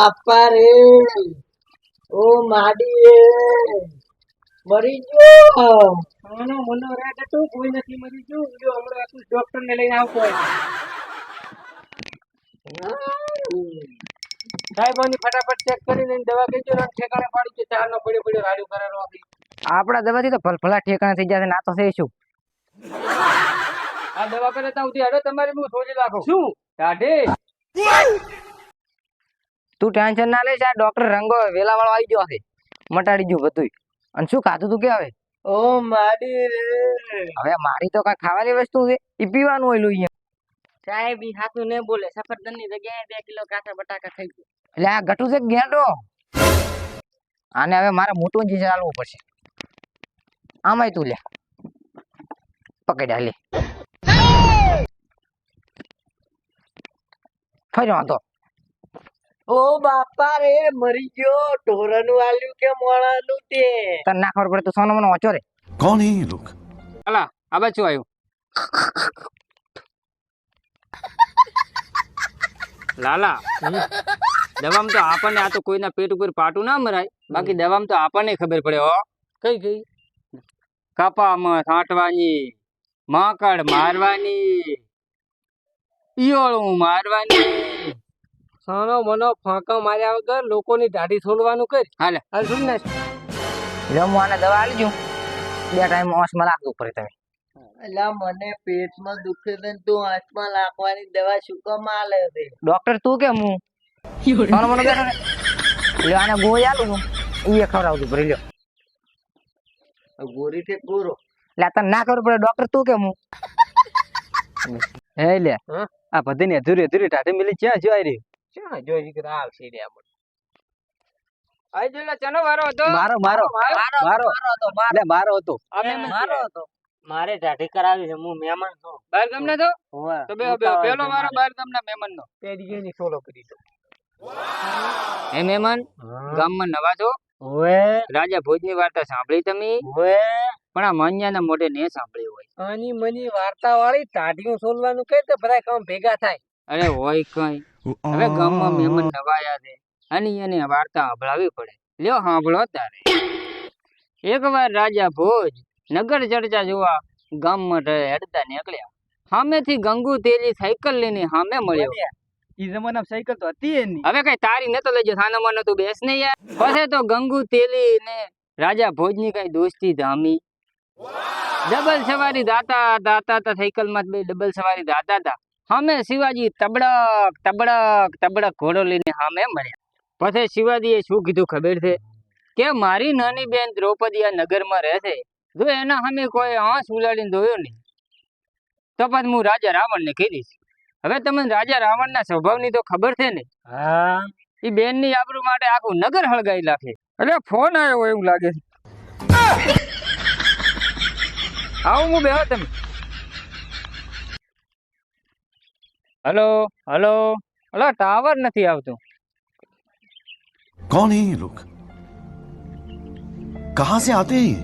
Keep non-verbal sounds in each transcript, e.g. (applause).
બાપા રે ઓ માડી રે મરી ગયો આનો મનો રાગ હતો કોઈ નથી મરી ગયું જો હમણાં આખું ડોક્ટર ને લઈને આવતો હોય. સાહેબોની ફટાફટ ચેક કરીને દવા કહેજો ને ઠેકાણે પાડી છે ચાર નો પડ્યો પડ્યો રાડ્યું કરેલો હતી આપણા. દવાથી તો ભલભલા ઠેકાણા થઈ જશે ના તો થઈ શું? આ દવા કરે ત્યાં સુધી હવે તમારે હું સોજી નાખું શું? ટાઢે. તું ટેન્શન ના લઈશ આ ડોક્ટર રંગો વેલા વાળો આવી ગયો છે. મટાડી ગયું બધું અને શું ખાધું તું કે હવે? ઓ માડી રે. હવે મારી તો કઈ ખાવાની વસ્તુ છે. એ પીવાનું હોય એમ. સાહેબ ઈ હાથું ને બોલે. સફરજનની જગ્યાએ બે કિલો કાચા બટાકા ખાઈ ગયો. એટલે આ ગટુ છે ગેંડો? આને હવે મારે મોટું જી ચાલવું પડશે. આમાંય તું લે. પકડ્યા લે. ફરી હતો ઓ બાપા રે મરી ગયો. ઢોરનું વાલ્યું કે મોણાનું તે? તને ના ખબર પડે તો સોનો મને ઓછો રે. કોણ હે લોક? અલા આ બચ્ચું આવ્યું લાલા દવામ તો આપણને આ તો કોઈના પેટ ઉપર પાટું ના મરાય. બાકી દવામ તો આપણને ખબર પડે હો. કઈ કઈ? કપામાં છાંટવાની માકડ મારવાની ઈયળું મારવાની. સાનો મનો ફાંકા માર્યા વગર લોકોની દાઢી છોડવાનું કર. હાલે. હાલ છોડી નાખ. એટલે દવા આલી દઉં બે ટાઈમ ઓસમાં લાગતું પડે તમે. એટલે મને પેટમાં દુખે છે ને તું આંચમાં લાખવાની દવા શું કામ આલે છે? ડોક્ટર તું કે હું? સણો મનો બેઠો ને. એટલે આને ગોળી આલું છું. એ ખવડાવતું ભરી લ્યો. ગોરી છે ગોરો. એટલે આ તને ના ખબર પડે ડોક્ટર તું કે હું? (laughs) હે લે. હા? આ બધાની અધૂરી અધૂરી ટાઢી મિલી ક્યાં જોઈ રહી. ક્યાં જોઈ રહી આવશે રે આપણે આઈ જોલા ચનો વારો હતો. મારો મારો મારો લે મારો હતો. મારો હતો. મારે ઢાઢી કરાવી છે હું મહેમાન છું. બાર તમને તો? તો બે બે પેલો વારો બાર તમને મહેમાન નો પેડી ની સોલો કરી દો હે મહેમાન? ગામમાં નવા છો? હોવે. રાજા ભોજની વાર્તા સાંભળી તમે? પણ આ માન્યાના મોઢે ને સાંભળી હોય. આની મની વાર્તા વાળી ટાઢીઓ સોલવાનું કે તો બધા કામ ભેગા થાય. અરે હોય કઈ. હવે ગામમાં મહેમાન નવાયા છે. અને એને વાર્તા સંભળાવી પડે. લ્યો સાંભળો તારે એકવાર રાજા ભોજ નગર ચર્ચા જોવા ગામમાં હેડતા નીકળ્યા. સામેથી ગંગુ તેલી સાયકલ લઈને સામે મળ્યો. ઈ જમાના સાયકલ તો હતી એની હવે કઈ તારી નતો લઈ સાનો માનો તું બેસ ને યાર. પછી તો ગંગુ તેલી ને રાજા ભોજની કઈ દોસ્તી ધામી. ડબલ સવારી દાતા દાતા તા સાયકલમાં બે ડબલ સવારી દાતા તા સામે શિવાજી તબડક તબડક તબડક ઘોડો લઈને સામે મળ્યા પછી શિવાજીએ શું કીધું ખબર છે? કે મારી નાની બેન દ્રૌપદી આ નગરમાં રહે છે જો એના સામે કોઈ આંસ ઉલાડીને જોયો નહીં તો પછી હું રાજા રાવણને કહી દઈશ. હવે તમને રાજા રાવણના સ્વભાવની તો ખબર છે ને? હા. એ બેનની આબરૂ માટે આખું નગર હળગાઈ નાખે. એટલે ફોન આવ્યો એવું લાગે છે. આવું હું બેહો તમે. Hello hello. હલો ટાવર નથી આવતો. કોણ હે લોક કહા સે આતે હે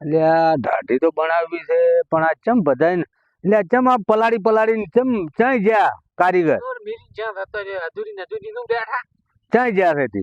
અલ્યા દાઢી તો બનાવી છે પણ આ ચમ બધાય એટલે ચમ આ પલાડી પલાડીને ચમ ચાઈ ગયા કારીગર? મેરી જ્યાં હતો રે અધૂરી ને અધૂરી નું બેઠા. ચાઈ ગયા છે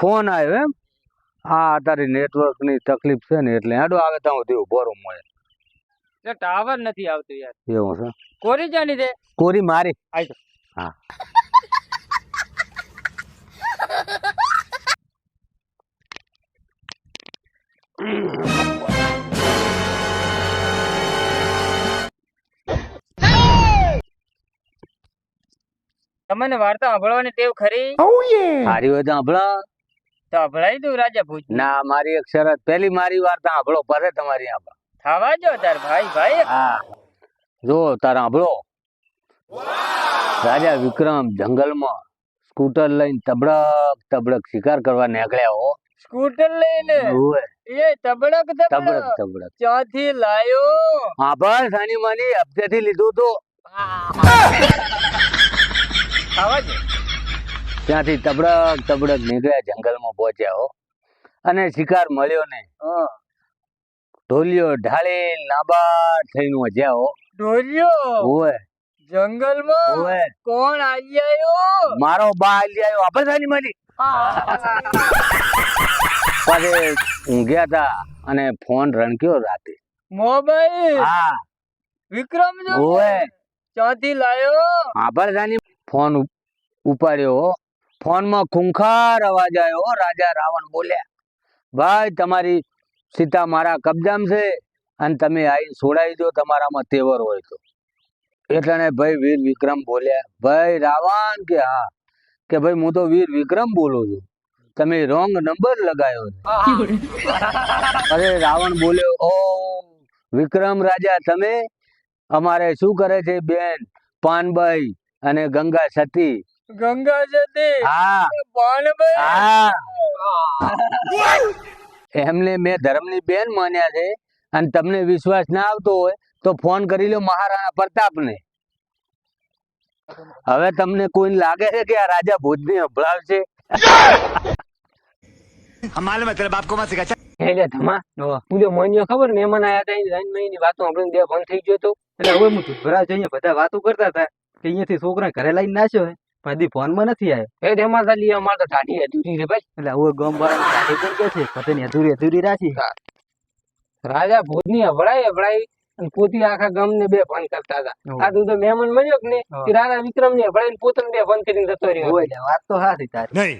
ફોન આવ્યો એમ? હા તારી નેટવર્કની તકલીફ છે ને એટલે આડો આવે તો હું દેવું બોરો મળે ટાવર નથી આવતું યાર. એવું છે? કોરી જાની દે કોરી મારી. તમને વાર્તા સાંભળવાની ટેવ ખરી? મારી હોય તો સાંભળો. તો સંભળાઈ દઉં રાજા ભૂજ. ના મારી એક શરત. પેલી મારી વાર્તા સાંભળો પછી તમારી સાંભળો જો તાર ભાઈ ભાઈ. હા. જો તારા સાંભળો રાજા વિક્રમ જંગલમાં સ્કૂટર લઈને તબડક તબડક શિકાર કરવા નીકળ્યા હો. સ્કૂટર લઈને? એ તબડક તબડક. તબડક ક્યાંથી લાયો? હા બસ આની માની હપ્તેથી લીધું તો. આવાજ ત્યાંથી તબડક તબડક નીકળ્યા જંગલમાં પહોંચ્યા હો. અને શિકાર મળ્યો ને ઢોલિયો ઢાળી લાંબા થઈને જ્યાં ઢોલિયો? ઓવે. જંગલમાં? ઓય કોણ આવી આવ્યો મારો બા આલી આયો. આપણે સાની મારી. પછી ઊંઘ્યા તા અને ફોન રણક્યો રાતે. મોબાઈલ? હા. વિક્રમ જો ઓય ચોથી લાયો? આપણે ફોન ઉપ- ઉપાડ્યો ફોનમાં ખૂંખાર અવાજ આવ્યો રાજા રાવણ બોલ્યા ભાઈ તમારી સીતા મારા કબજામાં છે અને તમે આવી છોડાવી દો તમારામાં તેવર હોય તો. એટલે ભાઈ વીર વિક્રમ બોલ્યા ભાઈ રાવણ કે હા? કે ભાઈ હું તો વીર વિક્રમ બોલું છું. તમે રોંગ નંબર લગાયો (laughs) અરે રાવણ બોલ્યો ઓ વિક્રમ રાજા તમે અમારે શું કરે છે બેન? પાનભાઈ અને ગંગા સતી. ગંગા સતી? હા. પાનભાઈ હા. (laughs) (laughs) એમને મેં ધર્મની બેન માન્યા છે અને તમને વિશ્વાસ ના આવતો હોય તો ફોન કરી લો મહારાણા પ્રતાપને. હવે તમને કોઈ લાગે છે કે આ રાજા ભોજને સંભળાવશે અમારે મતલબ આપકો માં શીખા ખબર ને એમાં આયા હતા મહિની વાતો આપણે બે થઈ ગયો તો. એટલે હવે બધા વાતો કરતા હતા કે અહીંયાથી છોકરા ઘરે લઈને નાચ્યો હે હજી ફોનમાં નથી આવ્યો. એ ધમા ખાલી અમારે તો ટાઢી અધૂરી રે ભાઈ. એટલે હવે ગમ વાળા ટાઢી પણ કે છે પતંગ અધૂરી અધૂરી રાખી. રાજા ભોજની હવડાઈ હવડાઈ અને પોતી આખા ગામ ને બે ફોન કરતા હતા. આ તું તો મહેમાન મળ્યો કે નહીં? રાજા વિક્રમ ને હવડાઈને પોતાને બે ફોન કરીને જતો રહ્યો. હોય વાત તો સાચી તારી. નહીં.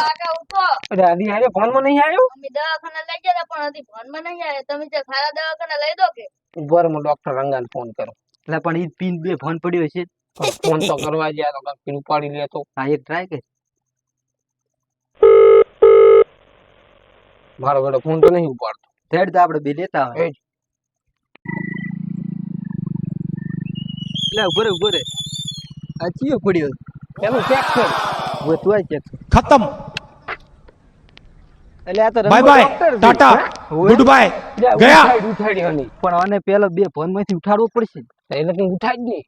કાકા ઉઠો. એટલે આદી હારે ફોનમાં નહીં આવ્યો? અમે દવાખાને લઈ ગયા પણ હજી ફોનમાં નહીં આવ્યા. તમે સારા દવાખાને લઈ દો કે? ઉપર હું ડોક્ટર રંગાને ફોન કરો. એટલે પણ ઈ પીન બે ફોન પડ્યો છે. ફોન તો કરવા ગયા તો કાંઈ ઉપાડી લે તો. હા એક ટ્રાય કે મારો બેટો ફોન તો નહીં ઉપાડતો. થેડ તો આપણે બે લેતા હોય. એટલે ઊભો રે ઊભો રે. આ ચીયો પડ્યો. એનું ચેક કર. હવે તું આ ચેક ખતમ. એટલે આ તો bye bye tata good bye ગયા. ઉઠાડ્યો નહીં પણ આને પેલો બે ફોનમાંથી ઉઠાડવો પડશે. એટલે કે ઉઠાડ નહીં.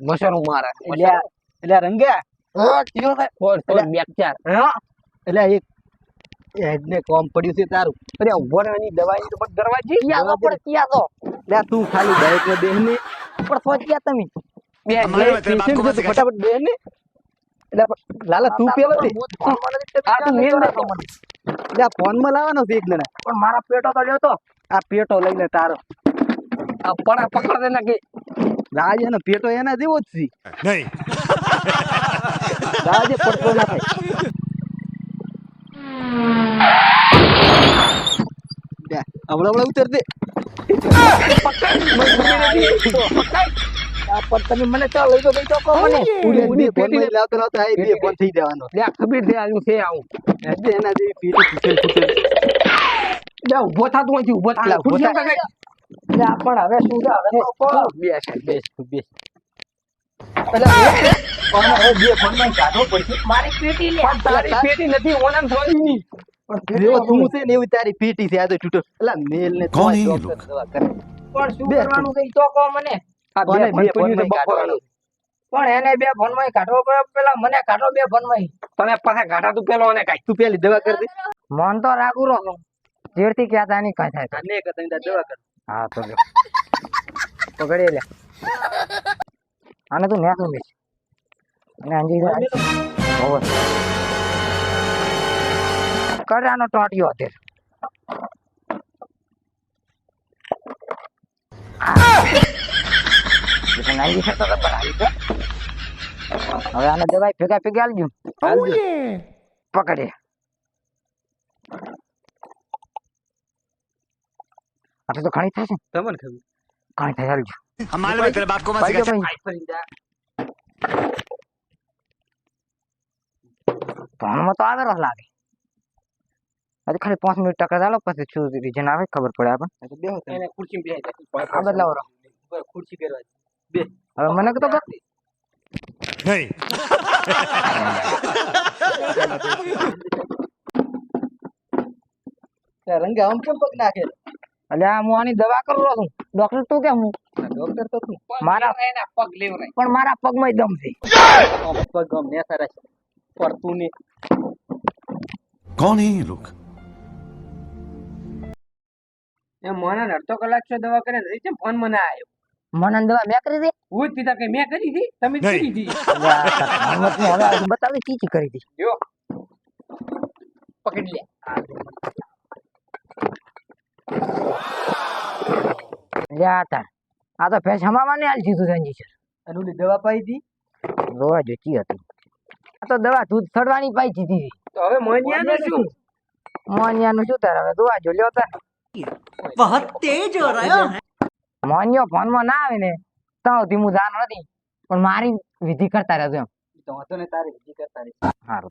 મસરો મારે. એટલે એટલે રંગે? તારું. લાલા તું પેલો ફોનમાં લાવવાનો એક જણા. પણ મારા પેટો તો લ્યો તો આ પેટો લઈને તારો. આ પડા પકડ દે નાખી રાજ એનો પેટો એના જેવો જ છે. નહીં. રાજે પડતો ના થાય. હમણાં હમણાં ઉતર દે. તમે મને લઈ તો ગઈ તો કહો મને? ઉડી ફોનમાં લાવતો લાવતો આ બે ફોન થઈ જવાનો લે ખબર છે આનું છે આવું. એટલે એના જેવી પેટી તૂટેલ તૂટેલ લે ઊભો થા તું ઊભો થા. પણ હવે શું છે? હવે તો બે છે? ને એવી તારી પેટી છે આ તો તૂટો એટલે મેલ ને કોણ તોય એ doctor લોકો? દવા કરે. પણ બે બે પડ્યું એને બે ફોનમાં કાઢવો પડે. પેલા મને કાઢો બે ફોનમાં. તમે પાછા કાઢા તું પેલો અને કાઢ તું પેલી દવા કરી મન તો રાગુ રહો જેડથી ક્યાં તા નહીં કાંઈ થાય. દવા કર હા તો જો પકડી લે. આને તું નેક ઉમેશ અને અંજી હોવે. કર્યાનો ટોટિયો હતો. હવે આને દવાઈ ભેગા ભેગા આલજો. પકડે આટલે તો ઘણી થશે તમને ખબર ઘણી થાય હાલજો અમારે ભાઈ તારા બાપકો માં શીખા ફોનમાં તો આવે લાગે અરે ખાલી પાંચ મિનિટ ટકા ચાલો પછી શું રીઝન આવે ખબર પડે આપણને ખુરશી બદલાવ ખુરશી પહેરવા બે હવે મને તો રંગે આમ કેમ પગ નાખેલો અલ્યા હું આની દવા કરું છું. ડોક્ટર તું કેમ હું? ડોક્ટર તો તું. મારા એના પગ લેવરાય. પણ મારા પગમાં દમ છે. પગ ગમ ને સારા છે પર તું ને કોણ હે લોક? એ મને અડધો કલાક છે દવા કરે રહી છે ફોન મને આવ્યો મને દવા મેં કરી દી? હું જ કીધા કે મેં કરી દી? તમે કરી દી હવે બતાવી ચીચી કરી દી? જો. પકડી લે. લે આ તાર આ તો ભેંસ હમામાં ને હાલ જીધું સંજી છે. અને ઓલી દવા પાઈ હતી? દવા જોતી હતી. આ તો દવા દૂધ સડવાની પાઈ દીધી તો હવે મોનિયાનું શું? મોનિયાનું શું તાર? હવે દવા જો લ્યો તાર. મોનિયો ફોનમાં ના આવે ને તો ધીમું જાન નથી. પણ મારી વિધિ કરતા રહેજો એમ. તો હતો ને તારે વિધિ કરતા રહી સારું